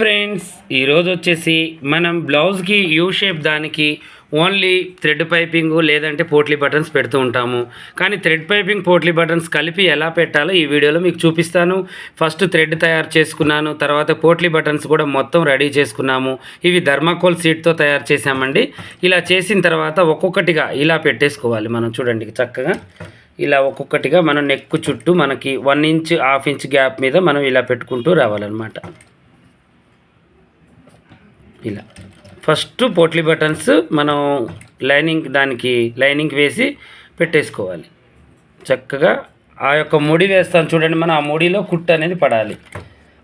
Friends ఈరోజు వచ్చేసి మనం బ్లౌజ్కి యూ షేప్ దానికి ఓన్లీ థ్రెడ్ పైపింగ్ లేదంటే పోట్లీ బటన్స్ పెడుతూ ఉంటాము. కానీ థ్రెడ్ పైపింగ్ పోట్లీ బటన్స్ కలిపి ఎలా పెట్టాలో ఈ వీడియోలో మీకు చూపిస్తాను. ఫస్ట్ థ్రెడ్ తయారు చేసుకున్నాను తర్వాత పోట్లీ బటన్స్ కూడా మొత్తం రెడీ చేసుకున్నాము. ఇవి ధర్మాకోల్ సీట్తో తయారు చేసామండి ఇలా చేసిన తర్వాత ఒక్కొక్కటిగా ఇలా పెట్టేసుకోవాలి మనం చూడండి చక్కగా. ఇలా ఒక్కొక్కటిగా మనం నెక్ చుట్టూ మనకి one inch half inch gap మీద మనం ఇలా పెట్టుకుంటూ రావాలన్నమాట. ఇలా. ఫస్ట్ పోట్లీ బటన్స్ మనం లైనింగ్ దానికి లైనింగ్ వేసి పెట్టేసుకోవాలి. చక్కగా ఆ యొక్క ముడి వేస్తాం చూడండి మనం ఆ ముడిలో కుట్టు అనేది పడాలి.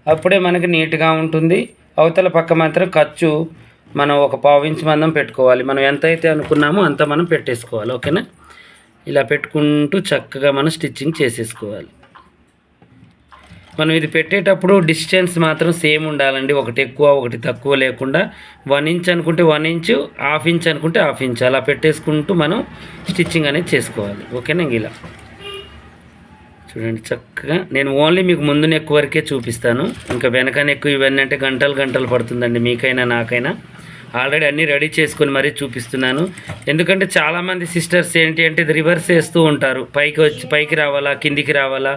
అప్పుడే మనకి నీట్గా ఉంటుంది. అవతల పక్క మాత్రం ఖర్చు మనం ఒక పావు మందం పెట్టుకోవాలి. మనం ఎంత అయితే అనుకున్నామో అంత మనం పెట్టేసుకోవాలి. ఓకేనా? ఇలా పెట్టుకుంటూ చక్కగా మనం స్టిచ్చింగ్ చేసేసుకోవాలి. మనం ఇది పెట్టేటప్పుడు డిస్టెన్స్ మాత్రం సేమ్ ఉండాలండి. ఒకటి ఎక్కువ ఒకటి తక్కువ లేకుండా వన్ ఇంచ్ అనుకుంటే వన్ ఇంచ్ హాఫ్ ఇంచ్ అనుకుంటే హాఫ్ ఇంచ్ అలా పెట్టేసుకుంటూ మనం స్టిచ్చింగ్ అనేది చేసుకోవాలి. ఓకేనా ఇలా చూడండి చక్కగా. నేను ఓన్లీ మీకు ముందు నెక్ వరకే చూపిస్తాను. ఇంకా వెనక నెక్ ఇవన్నీ అంటే గంటలు గంటలు పడుతుందండి. మీకైనా నాకైనా. ఆల్రెడీ అన్నీ రెడీ చేసుకొని మరీ చూపిస్తున్నాను. ఎందుకంటే చాలామంది సిస్టర్స్ ఏంటి అంటే ఇది రివర్స్ వేస్తూ ఉంటారు. పైకి వచ్చి పైకి రావాలా కిందికి రావాలా?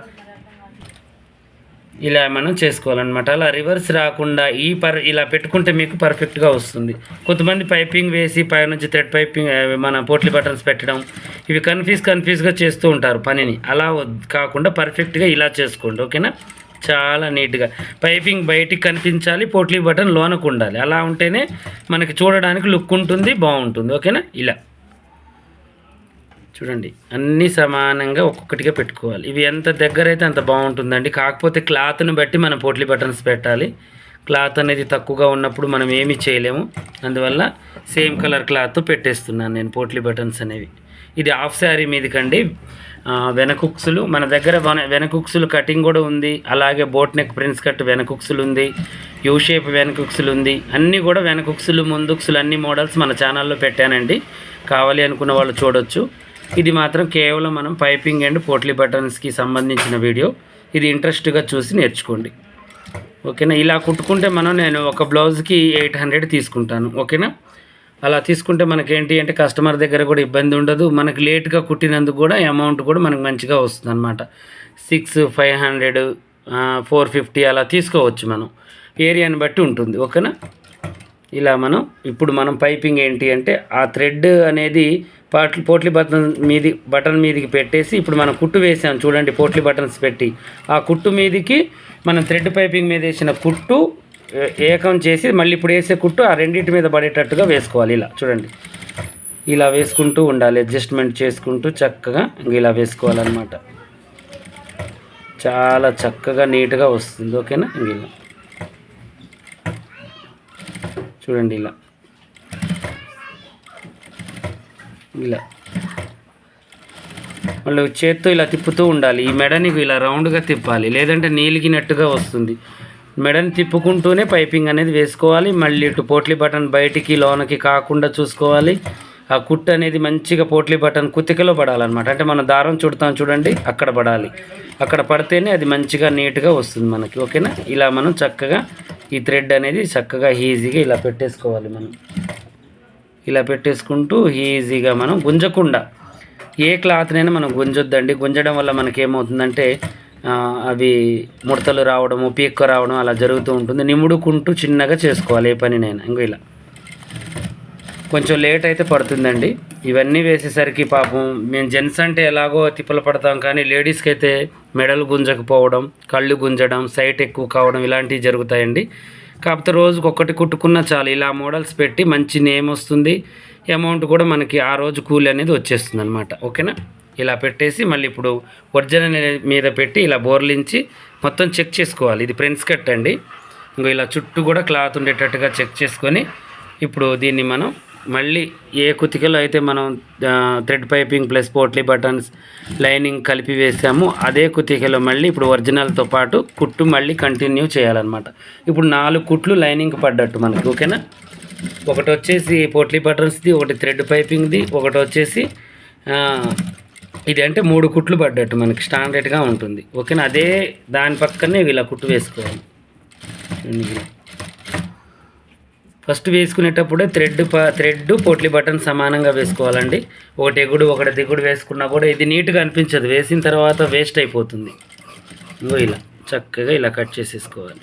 ఇలా మనం చేసుకోవాలన్నమాట. అలా రివర్స్ రాకుండా ఈ పర్ ఇలా పెట్టుకుంటే మీకు పర్ఫెక్ట్గా వస్తుంది. కొంతమంది పైపింగ్ వేసి పైనుంచి థ్రెడ్ పైపింగ్ మన పోట్లీ బటన్స్ పెట్టడం ఇవి కన్ఫ్యూజ్ కన్ఫ్యూజ్గా చేస్తూ ఉంటారు పనిని. అలా కాకుండా పర్ఫెక్ట్గా ఇలా చేసుకోండి ఓకేనా చాలా నీట్గా పైపింగ్ బయటికి కనిపించాలి పోట్లీ బటన్ లోనకు ఉండాలి. అలా ఉంటేనే మనకి చూడడానికి లుక్ ఉంటుంది బాగుంటుంది ఓకేనా ఇలా. చూడండి అన్నీ సమానంగా ఒక్కొక్కటిగా పెట్టుకోవాలి. ఇవి ఎంత దగ్గర అయితే అంత బాగుంటుందండి. కాకపోతే క్లాత్ని బట్టి మనం పోట్లీ బటన్స్ పెట్టాలి. క్లాత్ అనేది తక్కువగా ఉన్నప్పుడు మనం ఏమీ చేయలేము. అందువల్ల సేమ్ కలర్ క్లాత్ పెట్టేస్తున్నాను నేను పోట్లీ బటన్స్ అనేవి. ఇది హాఫ్ శారీ మీదకండి. వెనకుక్సులు మన దగ్గర వెనకుక్సులు కటింగ్ కూడా ఉంది. అలాగే బోట్ నెక్ ప్రిన్స్ కట్ వెనకుక్సులు ఉంది. యూ షేప్ వెనకుక్సులు ఉంది. అన్నీ కూడా వెనకుక్సులు ముందుక్సులు అన్ని మోడల్స్ మన ఛానల్లో పెట్టానండి. కావాలి అనుకున్న వాళ్ళు చూడొచ్చు. ఇది మాత్రం కేవలం మనం పైపింగ్ అండ్ పోట్లీ బటన్స్కి సంబంధించిన వీడియో. ఇది ఇంట్రెస్ట్గా చూసి నేర్చుకోండి. ఓకేనా? ఇలా కుట్టుకుంటే మనం నేను ఒక బ్లౌజ్కి ఎయిట్ హండ్రెడ్ తీసుకుంటాను. ఓకేనా? అలా తీసుకుంటే మనకేంటి అంటే కస్టమర్ దగ్గర కూడా ఇబ్బంది ఉండదు. మనకి లేట్గా కుట్టినందుకు కూడా అమౌంట్ కూడా మనకు మంచిగా వస్తుంది అనమాట six five hundred four fifty అలా తీసుకోవచ్చు మనం. ఏరియాని బట్టి ఉంటుంది. ఓకేనా? ఇలా మనం ఇప్పుడు మనం పైపింగ్ ఏంటి అంటే ఆ థ్రెడ్ అనేది పాట్ల పోట్లీ బటన్ మీది బటన్ మీదికి పెట్టేసి ఇప్పుడు మనం కుట్టు వేసాం చూడండి పోట్లీ బటన్స్ పెట్టి. ఆ కుట్టు మీదికి మనం థ్రెడ్ పైపింగ్ మీద వేసిన కుట్టు ఏకం చేసి మళ్ళీ ఇప్పుడు వేసే కుట్టు ఆ రెండింటి మీద పడేటట్టుగా వేసుకోవాలి ఇలా చూడండి. ఇలా వేసుకుంటూ ఉండాలి అడ్జస్ట్మెంట్ చేసుకుంటూ చక్కగా ఇంక ఇలా వేసుకోవాలన్నమాట. చాలా చక్కగా నీట్గా వస్తుంది ఓకేనా? ఇంక ఇలా. చూడండి ఇలా. ఇలా. మళ్ళీ చేత్తో ఇలా తిప్పుతూ ఉండాలి. ఈ మెడని ఇలా రౌండ్గా తిప్పాలి. లేదంటే నీలిగినట్టుగా వస్తుంది. మెడని తిప్పుకుంటూనే పైపింగ్ అనేది వేసుకోవాలి. మళ్ళీ ఇటు పోట్లీ బటన్ బయటికి లోనకి కాకుండా చూసుకోవాలి. ఆ కుట్టు అనేది మంచిగా పోట్లీ బటన్ కుతికలో పడాలన్నమాట. అంటే మనం దారం చుడతాం చూడండి అక్కడ పడాలి. అక్కడ పడితేనే అది మంచిగా నీట్గా వస్తుంది మనకి. ఓకేనా? ఇలా మనం చక్కగా ఈ థ్రెడ్ అనేది చక్కగా ఈజీగా ఇలా పెట్టేసుకోవాలి మనం. ఇలా పెట్టేసుకుంటూ ఈజీగా మనం గుంజకుండా ఏ క్లాత్నైనా మనం గుంజొద్దండి. గుంజడం వల్ల మనకేమవుతుందంటే అవి ముడతలు రావడము పీక్క రావడం అలా జరుగుతూ ఉంటుంది. నిముడుకుంటూ చిన్నగా చేసుకోవాలి ఏ పనినైనా. ఇంకో ఇలా. కొంచెం లేట్ అయితే పడుతుందండి. ఇవన్నీ వేసేసరికి పాపం మేము జెంట్స్ అంటే ఎలాగో తిప్పలు పడతాం కానీ లేడీస్కి అయితే మెడలు గుంజకపోవడం కళ్ళు గుంజడం సైట్ ఎక్కువ కావడం ఇలాంటివి జరుగుతాయండి. కాకపోతే రోజుకి ఒక్కటి కుట్టుకున్నా చాలు. ఇలా మోడల్స్ పెట్టి మంచి నేమ్ వస్తుంది. అమౌంట్ కూడా మనకి ఆ రోజు కూలి అనేది వచ్చేస్తుంది అనమాట ఓకేనా? ఇలా పెట్టేసి మళ్ళీ ఇప్పుడు ఒరిజినల్ మీద పెట్టి ఇలా బోర్లించి మొత్తం చెక్ చేసుకోవాలి. ఇది ప్రింట్స్ కట్ అండి ఇంకో ఇలా చుట్టూ కూడా క్లాత్ ఉండేటట్టుగా చెక్ చేసుకొని ఇప్పుడు దీన్ని మనం మళ్ళీ ఏ కుతికలో అయితే మనం thread piping plus potli buttons lining కలిపి వేసామో అదే కుతికలో మళ్ళీ ఇప్పుడు ఒరిజినల్తో పాటు కుట్టు మళ్ళీ కంటిన్యూ చేయాలన్నమాట. ఇప్పుడు నాలుగు కుట్లు లైనింగ్ పడ్డట్టు మనకి ఓకేనా? ఒకటి వచ్చేసి పోట్లీ బటన్స్ది ఒకటి థ్రెడ్ పైపింగ్ది ఒకటి వచ్చేసి ఇది అంటే మూడు కుట్లు పడ్డట్టు మనకి స్టాండర్డ్గా ఉంటుంది ఓకేనా? అదే దాని పక్కనే ఇలా కుట్టు వేసుకోవాలి. ఫస్ట్ వేసుకునేటప్పుడే థ్రెడ్ థ్రెడ్ పోట్లీ బటన్ సమానంగా వేసుకోవాలండి. ఒకటి ఎగుడు ఒకటి దిగుడు వేసుకున్నా కూడా ఇది నీట్గా అనిపించదు. వేసిన తర్వాత వేస్ట్ అయిపోతుంది. ఇంకో ఇలా చక్కగా ఇలా కట్ చేసేసుకోవాలి.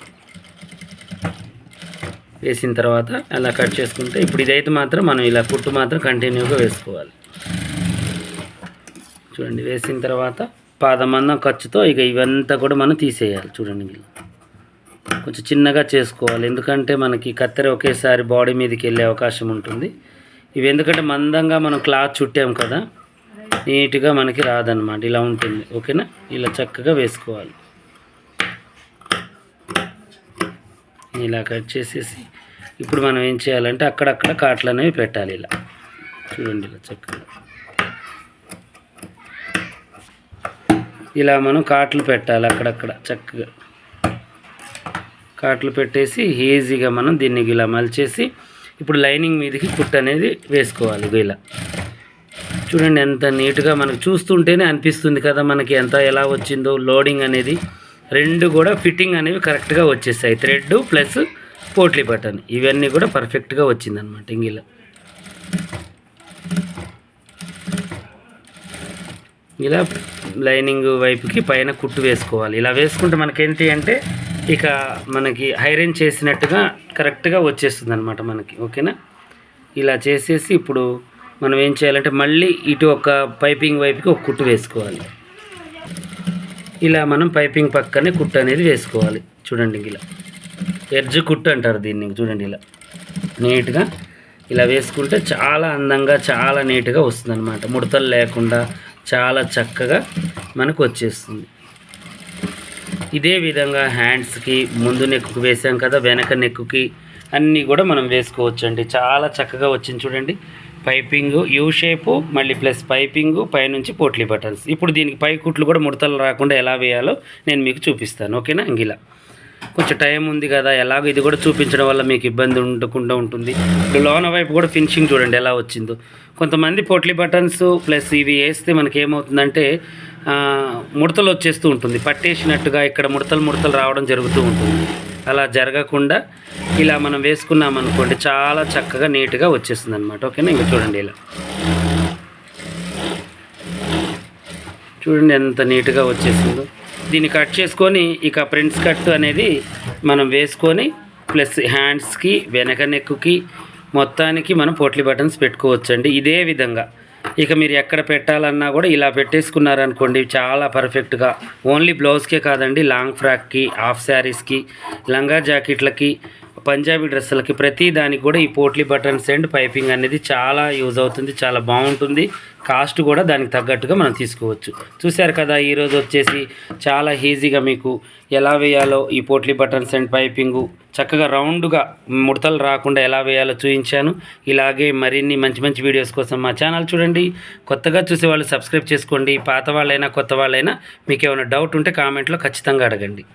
వేసిన తర్వాత అలా కట్ చేసుకుంటే ఇప్పుడు ఇదైతే మాత్రం మనం ఇలా కుట్టు మాత్రం కంటిన్యూగా వేసుకోవాలి. చూడండి వేసిన తర్వాత పాదమందం ఖర్చుతో ఇక ఇవంతా కూడా మనం తీసేయాలి. చూడండి ఇలా కొంచెం చిన్నగా చేసుకోవాలి. ఎందుకంటే మనకి కత్తెర ఒకేసారి బాడీ మీదకి వెళ్ళే అవకాశం ఉంటుంది. ఇవి ఎందుకంటే మందంగా మనం క్లాత్ చుట్టాం కదా నీట్గా మనకి రాదనమాట ఇలా ఉంటుంది. ఓకేనా? ఇలా చక్కగా వేసుకోవాలి. ఇలా కట్ చేసేసి ఇప్పుడు మనం ఏం చేయాలంటే అక్కడక్కడ కాట్లు అనేవి పెట్టాలి ఇలా. చూడండి ఇలా చక్కగా. ఇలా మనం కాట్లు పెట్టాలి అక్కడక్కడ చక్కగా. కాట్లు పెట్టేసి ఈజీగా మనం దీన్ని ఇలా మలిచేసి ఇప్పుడు లైనింగ్ మీదకి కుట్ అనేది వేసుకోవాలి ఇలా చూడండి ఎంత నీట్గా మనకు చూస్తుంటేనే అనిపిస్తుంది కదా మనకి ఎంత ఎలా వచ్చిందో లోడింగ్ అనేది. రెండు కూడా ఫిట్టింగ్ అనేవి కరెక్ట్గా వచ్చేసాయి. Thread plus potli button. ఇవన్నీ కూడా పర్ఫెక్ట్గా వచ్చిందనమాట ఇంగిలా ఇలా లైనింగ్ వైపుకి పైన కుట్టు వేసుకోవాలి. ఇలా వేసుకుంటే మనకేంటి అంటే ఇక మనకి ఐరన్ చేసినట్టుగా కరెక్ట్గా వచ్చేస్తుంది అనమాట మనకి ఓకేనా? ఇలా చేసేసి ఇప్పుడు మనం ఏం చేయాలంటే మళ్ళీ ఇటు ఒక పైపింగ్ వైపుకి ఒక కుట్టు వేసుకోవాలి. ఇలా మనం పైపింగ్ పక్కనే కుట్టు అనేది వేసుకోవాలి. చూడండి ఇలా. ఎడ్జ్ కుట్టు అంటారు దీన్ని చూడండి ఇలా. నీట్గా ఇలా వేసుకుంటే చాలా అందంగా చాలా నీట్గా వస్తుంది అనమాట ముడతలు లేకుండా చాలా చక్కగా మనకు వచ్చేస్తుంది. ఇదే విధంగా హ్యాండ్స్కి ముందు నెక్కుకి వేసాం కదా వెనక నెక్కుకి అన్నీ కూడా మనం వేసుకోవచ్చు అండి చాలా చక్కగా వచ్చింది చూడండి. పైపింగ్ యూ షేపు మళ్ళీ ప్లస్ పైపింగ్ పైనుంచి పోట్లీ బటన్స్. ఇప్పుడు దీనికి పై కుట్లు కూడా ముడతలు రాకుండా ఎలా వేయాలో నేను మీకు చూపిస్తాను. ఓకేనా? ఇంగిలా. కొంచెం టైం ఉంది కదా ఎలాగో ఇది కూడా చూపించడం వల్ల మీకు ఇబ్బంది ఉండకుండా ఉంటుంది. లోన వైపు కూడా ఫినిషింగ్ చూడండి ఎలా వచ్చిందో. కొంతమంది పొట్లీ బటన్స్ ప్లస్ ఇవి వేస్తే మనకి ఏమవుతుందంటే ముడతలు వచ్చేస్తూ ఉంటుంది. పట్టేసినట్టుగా ఇక్కడ ముడతలు ముడతలు రావడం జరుగుతూ ఉంటుంది. అలా జరగకుండా ఇలా మనం వేసుకున్నాం అనుకోండి చాలా చక్కగా నీట్గా వచ్చేస్తుంది అనమాట ఓకేనా? ఇంకా చూడండి ఇలా. చూడండి ఎంత నీట్గా వచ్చేసిందో. దీన్ని కట్ చేసుకొని ఇక ప్రింట్స్ కట్ అనేది మనం వేసుకొని ప్లస్ హ్యాండ్స్కి వెనక నెక్కుకి మొత్తానికి మనం పోట్లీ బటన్స్ పెట్టుకోవచ్చండి. ఇదే విధంగా. ఇక మీరు ఎక్కడ పెట్టాలన్నా కూడా ఇలా పెట్టేసుకున్నారనుకోండి చాలా పర్ఫెక్ట్గా. ఓన్లీ బ్లౌజ్కే కాదండి లాంగ్ ఫ్రాక్కి హాఫ్ శారీస్కి లంగా జాకెట్లకి పంజాబీ డ్రెస్సులకి ప్రతి దానికి కూడా ఈ పోట్లీ బటన్స్ అండ్ పైపింగ్ అనేది చాలా యూజ్ అవుతుంది చాలా బాగుంటుంది. కాస్ట్ కూడా దానికి తగ్గట్టుగా మనం తీసుకోవచ్చు. చూశారు కదా ఈరోజు వచ్చేసి చాలా ఈజీగా మీకు ఎలా వేయాలో ఈ పోట్లీ బటన్స్ అండ్ పైపింగు. చక్కగా రౌండ్గా ముడతలు రాకుండా ఎలా వేయాలో చూపించాను ఇలాగే మరిన్ని మంచి మంచి వీడియోస్ కోసం మా ఛానల్ చూడండి. కొత్తగా చూసే వాళ్ళు సబ్స్క్రైబ్ చేసుకోండి. పాత వాళ్ళైనా కొత్త వాళ్ళైనా మీకు ఏమైనా డౌట్ ఉంటే కామెంట్లో ఖచ్చితంగా అడగండి.